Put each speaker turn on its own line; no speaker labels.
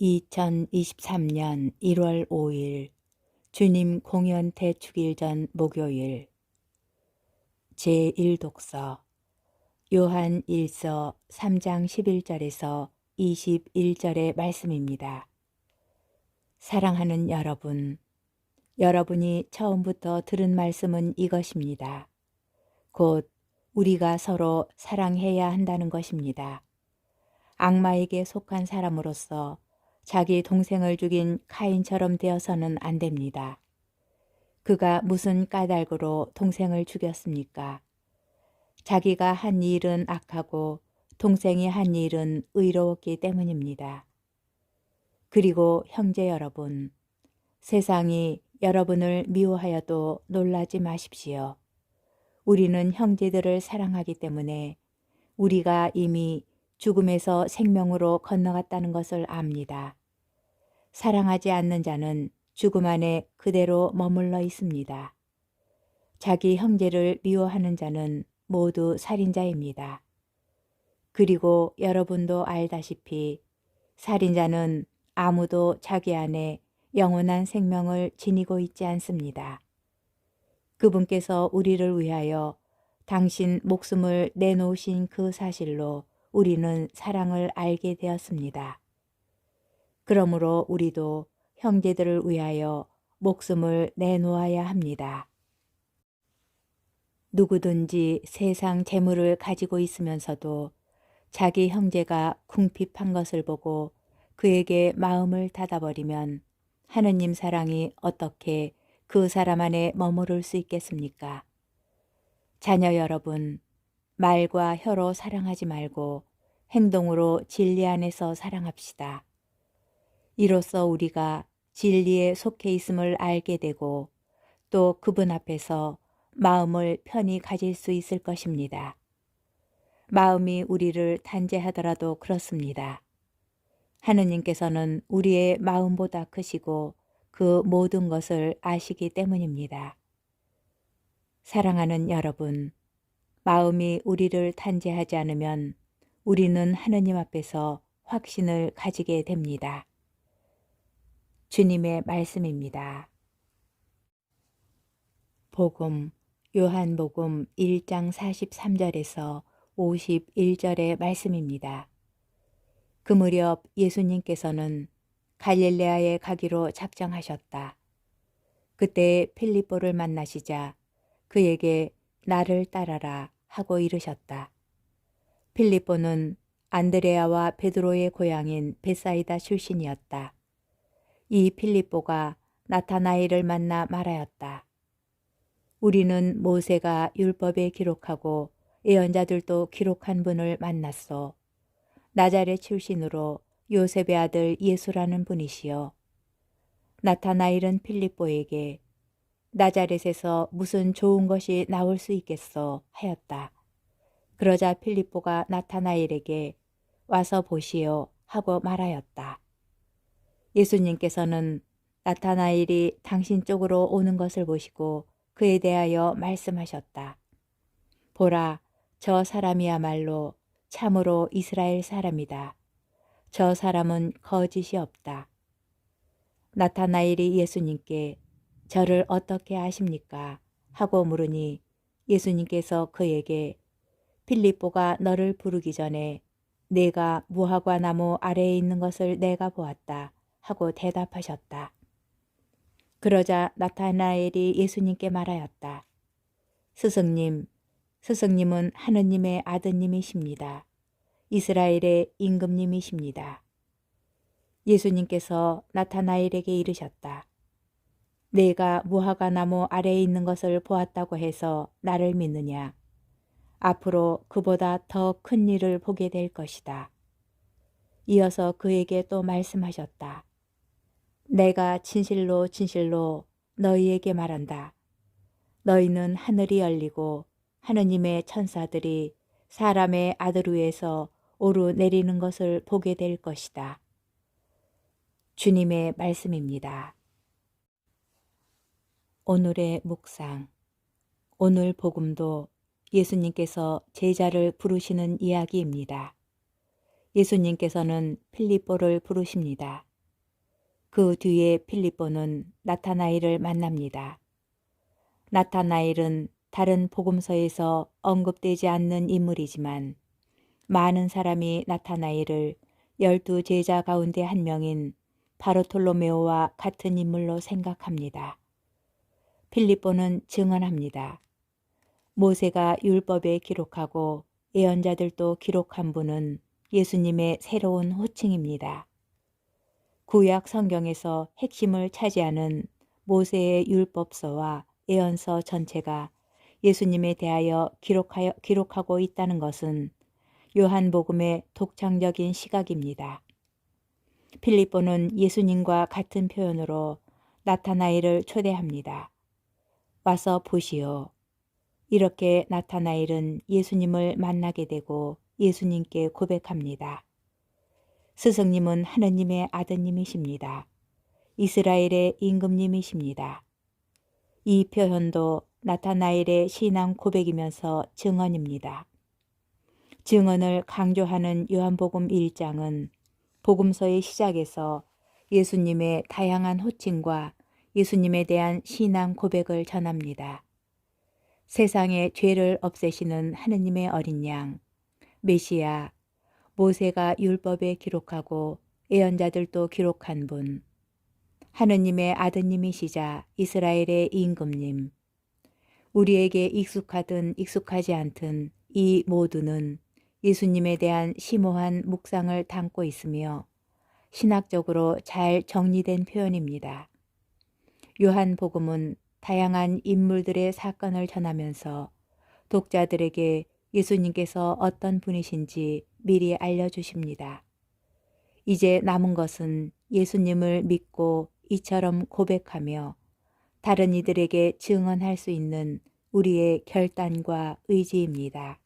2023년 1월 5일 주님 공연 대축일 전 목요일 제1독서 요한 1서 3장 11절에서 21절의 말씀입니다. 사랑하는 여러분, 여러분이 처음부터 들은 말씀은 이것입니다. 곧 우리가 서로 사랑해야 한다는 것입니다. 악마에게 속한 사람으로서 자기 동생을 죽인 카인처럼 되어서는 안 됩니다. 그가 무슨 까닭으로 동생을 죽였습니까? 자기가 한 일은 악하고 동생이 한 일은 의로웠기 때문입니다. 그리고 형제 여러분, 세상이 여러분을 미워하여도 놀라지 마십시오. 우리는 형제들을 사랑하기 때문에 우리가 이미 죽음에서 생명으로 건너갔다는 것을 압니다. 사랑하지 않는 자는 죽음 안에 그대로 머물러 있습니다. 자기 형제를 미워하는 자는 모두 살인자입니다. 그리고 여러분도 알다시피 살인자는 아무도 자기 안에 영원한 생명을 지니고 있지 않습니다. 그분께서 우리를 위하여 당신 목숨을 내놓으신 그 사실로 우리는 사랑을 알게 되었습니다. 그러므로 우리도 형제들을 위하여 목숨을 내놓아야 합니다. 누구든지 세상 재물을 가지고 있으면서도 자기 형제가 궁핍한 것을 보고 그에게 마음을 닫아버리면 하느님 사랑이 어떻게 그 사람 안에 머무를 수 있겠습니까? 자녀 여러분, 말과 혀로 사랑하지 말고 행동으로 진리 안에서 사랑합시다. 이로써 우리가 진리에 속해 있음을 알게 되고 또 그분 앞에서 마음을 편히 가질 수 있을 것입니다. 마음이 우리를 단죄하더라도 그렇습니다. 하느님께서는 우리의 마음보다 크시고 그 모든 것을 아시기 때문입니다. 사랑하는 여러분, 마음이 우리를 단죄하지 않으면 우리는 하느님 앞에서 확신을 가지게 됩니다. 주님의 말씀입니다. 복음 요한복음 1장 43절에서 51절의 말씀입니다. 그 무렵 예수님께서는 갈릴레아에 가기로 작정하셨다. 그때 필리포를 만나시자 그에게 나를 따라라 하고 이르셨다. 필리포는 안드레아와 베드로의 고향인 베사이다 출신이었다. 이 필리포가 나타나이를 만나 말하였다. 우리는 모세가 율법에 기록하고 예언자들도 기록한 분을 만났소. 나자렛 출신으로 요셉의 아들 예수라는 분이시요. 나타나일은 필리포에게 나자렛에서 무슨 좋은 것이 나올 수 있겠소 하였다. 그러자 필리포가 나타나일에게 와서 보시오 하고 말하였다. 예수님께서는 나타나일이 당신 쪽으로 오는 것을 보시고 그에 대하여 말씀하셨다. 보라, 저 사람이야말로 참으로 이스라엘 사람이다. 저 사람은 거짓이 없다. 나타나일이 예수님께 저를 어떻게 아십니까? 하고 물으니 예수님께서 그에게 필리포가 너를 부르기 전에 내가 무화과 나무 아래에 있는 것을 내가 보았다 하고 대답하셨다. 그러자 나타나엘이 예수님께 말하였다. 스승님, 스승님은 하느님의 아드님이십니다. 이스라엘의 임금님이십니다. 예수님께서 나타나엘에게 이르셨다. 내가 무화과 나무 아래에 있는 것을 보았다고 해서 나를 믿느냐? 앞으로 그보다 더 큰 일을 보게 될 것이다. 이어서 그에게 또 말씀하셨다. 내가 진실로 진실로 너희에게 말한다. 너희는 하늘이 열리고 하느님의 천사들이 사람의 아들 위에서 오르 내리는 것을 보게 될 것이다. 주님의 말씀입니다. 오늘의 묵상. 오늘 복음도 예수님께서 제자를 부르시는 이야기입니다. 예수님께서는 필리뽀를 부르십니다. 그 뒤에 필리뽀는 나타나일을 만납니다. 나타나일은 다른 복음서에서 언급되지 않는 인물이지만 많은 사람이 나타나일을 열두 제자 가운데 한 명인 바로톨로메오와 같은 인물로 생각합니다. 필리뽀는 증언합니다. 모세가 율법에 기록하고 예언자들도 기록한 분은 예수님의 새로운 호칭입니다. 구약 성경에서 핵심을 차지하는 모세의 율법서와 예언서 전체가 예수님에 대하여 기록하여, 기록하고 있다는 것은 요한복음의 독창적인 시각입니다. 필리포는 예수님과 같은 표현으로 나타나일을 초대합니다. 와서 보시오. 이렇게 나타나일은 예수님을 만나게 되고 예수님께 고백합니다. 스승님은 하느님의 아드님이십니다. 이스라엘의 임금님이십니다. 이 표현도 나타나일의 신앙 고백이면서 증언입니다. 증언을 강조하는 요한복음 1장은 복음서의 시작에서 예수님의 다양한 호칭과 예수님에 대한 신앙 고백을 전합니다. 세상의 죄를 없애시는 하느님의 어린 양, 메시아, 모세가 율법에 기록하고 예언자들도 기록한 분, 하느님의 아드님이시자 이스라엘의 임금님, 우리에게 익숙하든 익숙하지 않든 이 모두는 예수님에 대한 심오한 묵상을 담고 있으며 신학적으로 잘 정리된 표현입니다. 요한복음은 다양한 인물들의 사건을 전하면서 독자들에게 예수님께서 어떤 분이신지 미리 알려주십니다. 이제 남은 것은 예수님을 믿고 이처럼 고백하며 다른 이들에게 증언할 수 있는 우리의 결단과 의지입니다.